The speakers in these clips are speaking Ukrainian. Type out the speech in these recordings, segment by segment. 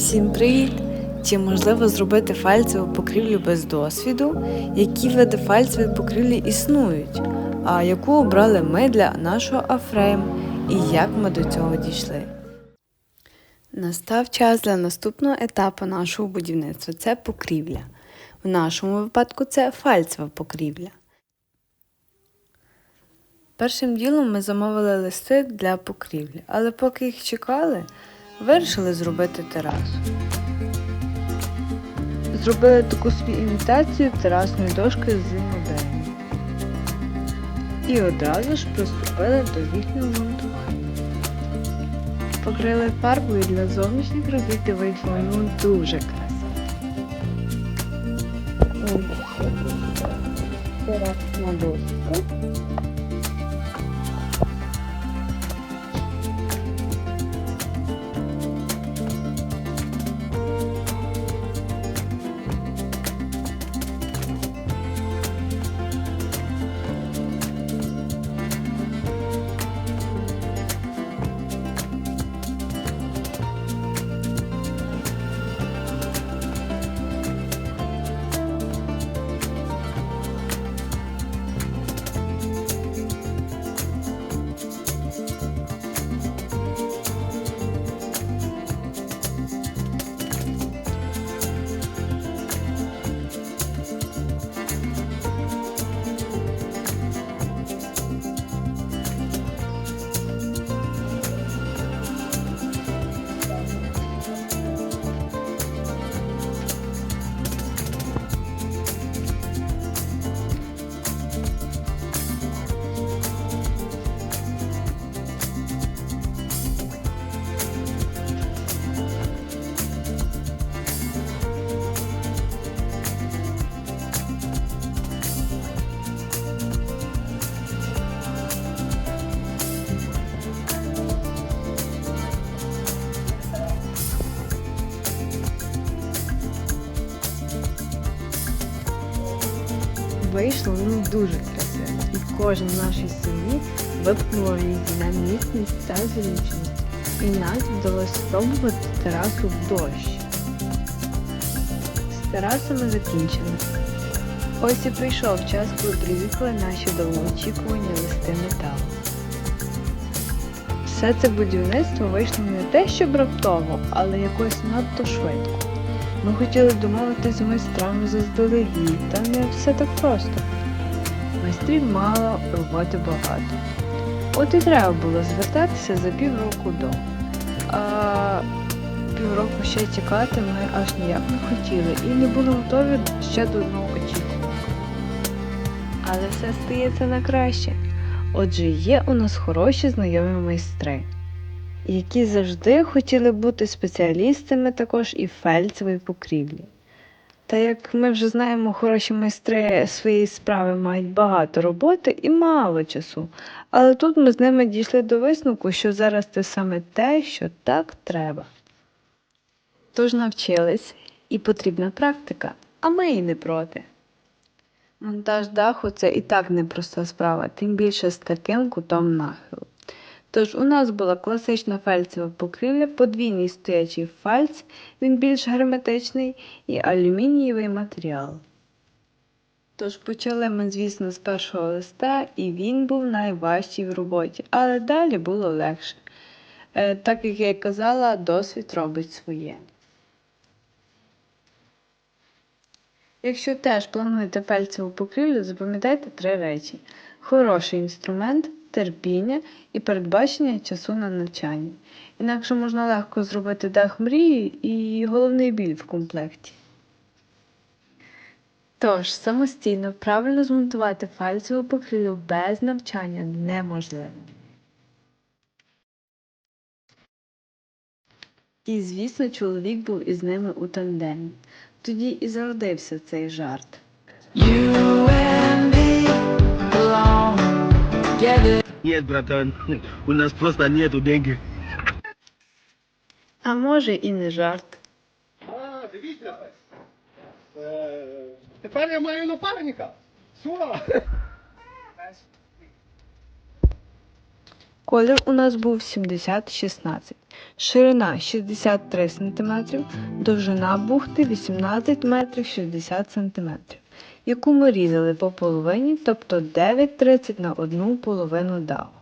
Всім привіт! Чи можливо зробити фальцеву покрівлю без досвіду? Які види фальцевої покрівлі існують? А яку обрали ми для нашого афрейм і як ми до цього дійшли? Настав час для наступного етапу нашого будівництва це покрівля. В нашому випадку це фальцева покрівля. Першим ділом ми замовили листи для покрівлі, але поки їх чекали, вирішили зробити терасу. Зробили таку собі імітацію терасної дошки з моделі. І одразу ж приступили до їхнього монтування. Покрили фарбою для зовнішніх робіт вийшло ну дуже красиво. Терасна дошка. Вийшло ну дуже красиво. І кожен в нашій сім'ї випнув її на та зручність. І нас вдалося спробувати терасу в дощ. З терасами закінчили. Ось і прийшов час, коли приїхали наші довгоочікувані листи металу. Все це будівництво вийшло не те, щоб раптово, але якось надто швидко. Ми хотіли домовитися з майстрами заздалегідь, та не все так просто. Майстрів мало, роботи багато. От і треба було звертатися за півроку до. А півроку ще чекати ми аж ніяк не хотіли і не були готові ще до одного очікування. Але все стається на краще. Отже, є у нас хороші знайомі майстри які завжди хотіли бути спеціалістами також і фельдсової покрівлі. Та як ми вже знаємо, хороші майстри своєї справи мають багато роботи і мало часу. Але тут ми з ними дійшли до висновку, що зараз це саме те, що так треба. Тож навчились, і потрібна практика, а ми і не проти. Монтаж даху це і так непроста справа, тим більше з таким кутом нахилу. Тож у нас була класична фальцева покрівля, подвійний стоячий фальц, він більш герметичний, і алюмінієвий матеріал. Тож почали ми, звісно, з першого листа, і він був найважчий в роботі, але далі було легше. Е, так як я й казала, досвід робить своє. Якщо теж плануєте фальцеву покрівлю, запам'ятайте три речі: хороший інструмент, терпіння і передбачення часу на навчання. Інакше можна легко зробити дах мрії і головний біль в комплекті. Тож, самостійно правильно змонтувати фальцеву покрівлю без навчання неможливо. І, звісно, чоловік був із ними у тандемі. Тоді і зародився цей жарт. You and me belong together. Нет, братан, у нас просто нету денег. А може і не жарт. А, дивіться. Е, Тепер я маю напарника. Сура. Колір у нас був 70-16. ширина 63 см, довжина бухти 18 метрів 60 см, яку ми різали по половині, тобто 9,30 на одну половину даху.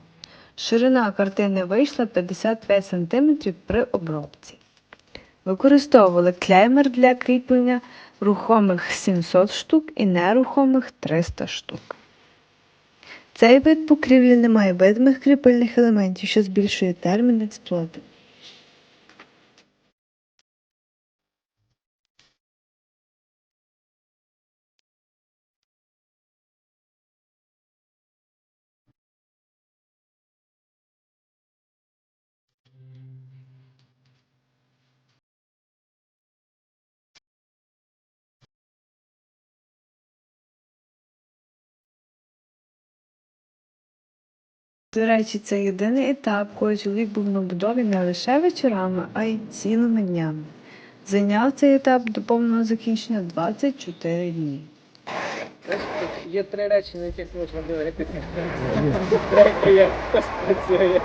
Ширина картини вийшла 55 см при обробці. Використовували клеймер для кріплення рухомих 700 штук і нерухомих 300 штук. Цей вид покрівлі не має видимих кріпильних елементів, що збільшує термін експлуатації. До речі, це єдиний етап, коли чоловік був на будові не лише вечорами, а й цілими днями. Зайняв цей етап до повного закінчення 24 дні. Є три речі, на яких можна дивитися. Третє, хтось працює.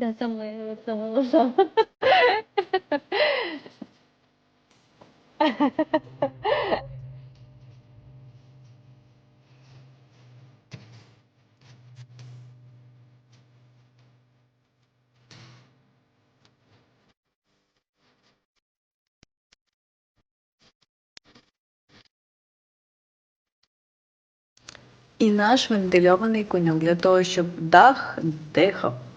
Да, самое, самое. І наш вентильований коньок для того, щоб дах дихав.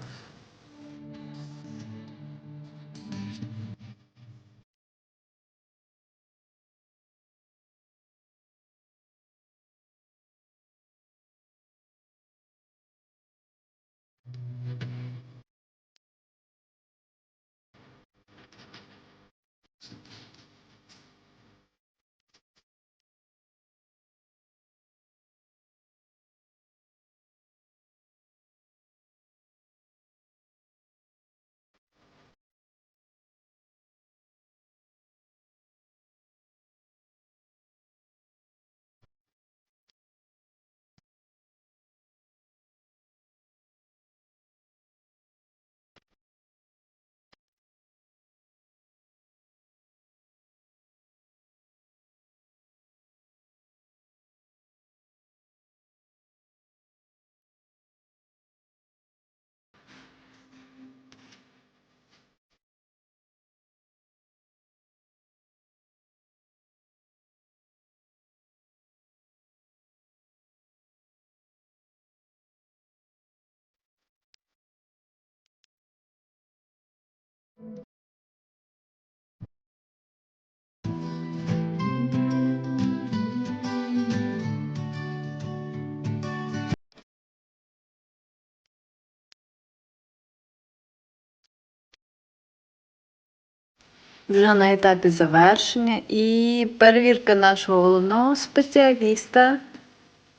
Вже на етапі завершення і перевірка нашого головного спеціаліста.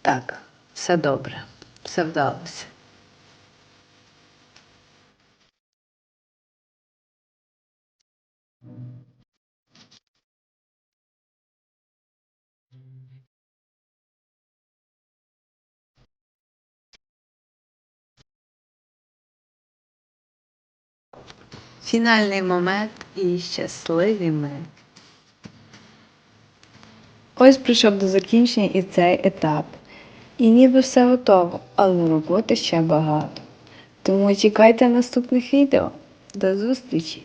Так, все добре, все вдалося. Фінальний момент і щасливі ми. Ось прийшов до закінчення і цей етап. І ніби все готово, але роботи ще багато. Тому чекайте наступних відео. До зустрічі!